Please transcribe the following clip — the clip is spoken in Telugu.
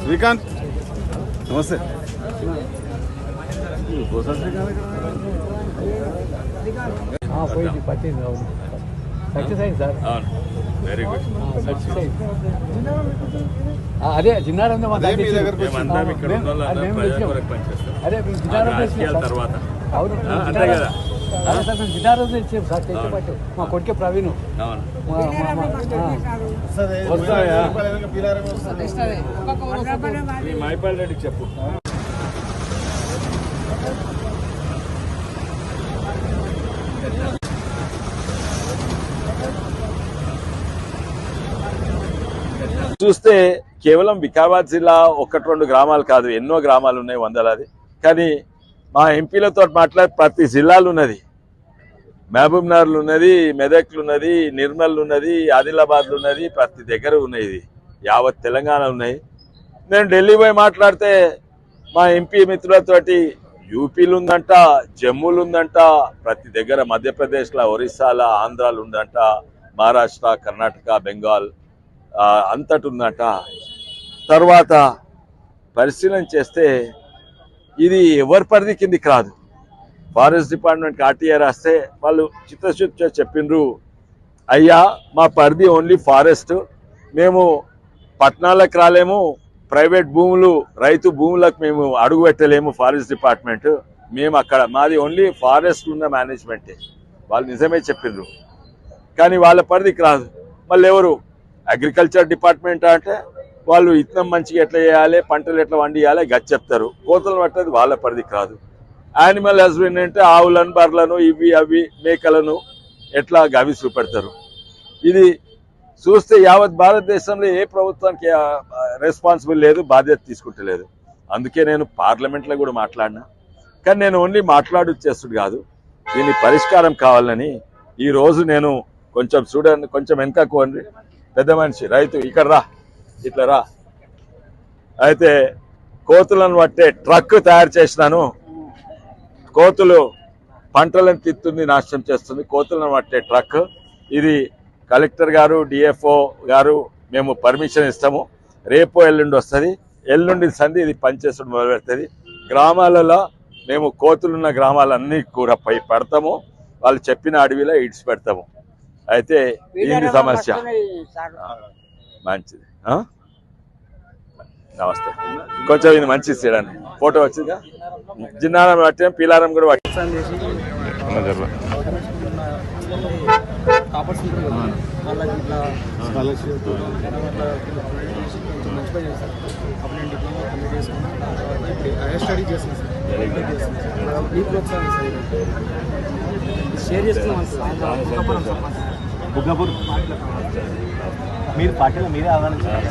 శ్రీకాంత్ నమస్తే వెరీ గుడ్ అదే రాజకీయాల తర్వాత. అంతే కదా. మేము జిన్నారం ఇచ్చాం సార్ తెచ్చి పట్టు మా కొడుకే ప్రవీణ్. వస్తాయా? మీ మైపాల్ రెడ్డికి చెప్పు. చూస్తే కేవలం వికారాబాద్ జిల్లా ఒకటి రెండు గ్రామాలు కాదు ఎన్నో గ్రామాలు ఉన్నాయి వందలాది. కానీ మా ఎంపీలతో మాట్లాడి ప్రతి జిల్లాలు ఉన్నది. మహబూబ్నగర్లు ఉన్నది మెదక్లు ఉన్నది నిర్మల్ ఉన్నది ఆదిలాబాద్లు ఉన్నది ప్రతి దగ్గర ఉన్నాయి ఇది. యావత్ తెలంగాణ ఉన్నాయి. నేను ఢిల్లీ పోయి మాట్లాడితే మా ఎంపీ మిత్రులతోటి యూపీలు ఉందంట జమ్మూలు ఉందంట ప్రతి దగ్గర మధ్యప్రదేశ్లో ఒరిస్సాలో ఆంధ్రాలు ఉందంట మహారాష్ట్ర కర్ణాటక బెంగాల్ అంతటి ఉందంట. తర్వాత పరిశీలన చేస్తే ఇది ఎవరి పరిధి కిందికి రాదు. ఫారెస్ట్ డిపార్ట్మెంట్ ఆర్టీఏ రాస్తే వాళ్ళు చిత్తశుద్ధితో చెప్పిండ్రు అయ్యా మా పరిధి ఓన్లీ ఫారెస్ట్. మేము పట్టణాలకు రాలేము ప్రైవేట్ భూములు రైతు భూములకు మేము అడుగు పెట్టలేము ఫారెస్ట్ డిపార్ట్మెంట్. మేము అక్కడ మాది ఓన్లీ ఫారెస్ట్ ఉన్న మేనేజ్మెంటే. వాళ్ళు నిజమే చెప్పిండ్రు కానీ వాళ్ళ పరిధికి రాదు. మళ్ళీ ఎవరు? అగ్రికల్చర్ డిపార్ట్మెంట్ అంటే వాళ్ళు ఇత్తనం మంచిగా ఎట్లా చేయాలి పంటలు ఎట్లా వండియాలి గది చెప్తారు. కోతలు పట్టేది వాళ్ళ పరిధికి రాదు. యానిమల్ హస్బెండ్ అంటే ఆవులను బర్లను ఇవి అవి మేకలను ఎట్లా గవి చూపెడతారు? ఇది చూస్తే యావత్ భారతదేశంలో ఏ ప్రభుత్వానికి రెస్పాన్సిబుల్ లేదు బాధ్యత తీసుకుంటలేదు. అందుకే నేను పార్లమెంట్లో కూడా మాట్లాడినా. కానీ నేను ఓన్లీ మాట్లాడు చేస్తుడు కాదు. దీని పరిష్కారం కావాలని ఈరోజు నేను కొంచెం చూడండి కొంచెం వెనక కోండి పెద్ద మనిషి రైతు ఇక్కడ రా ఇట్లా రా. అయితే కోతులను పట్టే ట్రక్ తయారు చేసినాను. కోతులు పంటలను తిత్తుంది నాశనం చేస్తుంది. కోతులను పట్టే ట్రక్. ఇది కలెక్టర్ గారు డిఎఫ్ఓ గారు మేము పర్మిషన్ ఇస్తాము. రేపు ఎల్లుండి వస్తుంది. ఎల్లుండి సంధి ఇది పనిచేసడం మొదలు పెడుతుంది గ్రామాలలో మేము కోతులున్న గ్రామాలన్నీ కూడా పై పెడతాము. వాళ్ళు చెప్పిన అడవిలో ఇడిచి పెడతాము. అయితే ఏంటి సమస్య. మంచిది? నమస్తే. కొంచెం ఇది మంచిది చూడండి ఫోటో వచ్చిందా? జిన్నారం పట్టాం పీలారం కూడా పట్టాం కాపర్స్ ఉంటారు కదా వాళ్ళకి ఇట్లా మంచి పని చేస్తారు అప్పుడు నేను డిప్లొమా కంప్లీట్ చేసుకున్నాను దాని తర్వాత ఇప్పుడు హైయర్ స్టడీ చేస్తున్నాను సార్ ఎంటెక్ చేస్తున్నాను సార్ మీ ప్రోత్సాహం సార్ ఇది. షేర్ బుగ్గపూర్ మీరు పార్టీలో మీరే ఆహ్వానించారు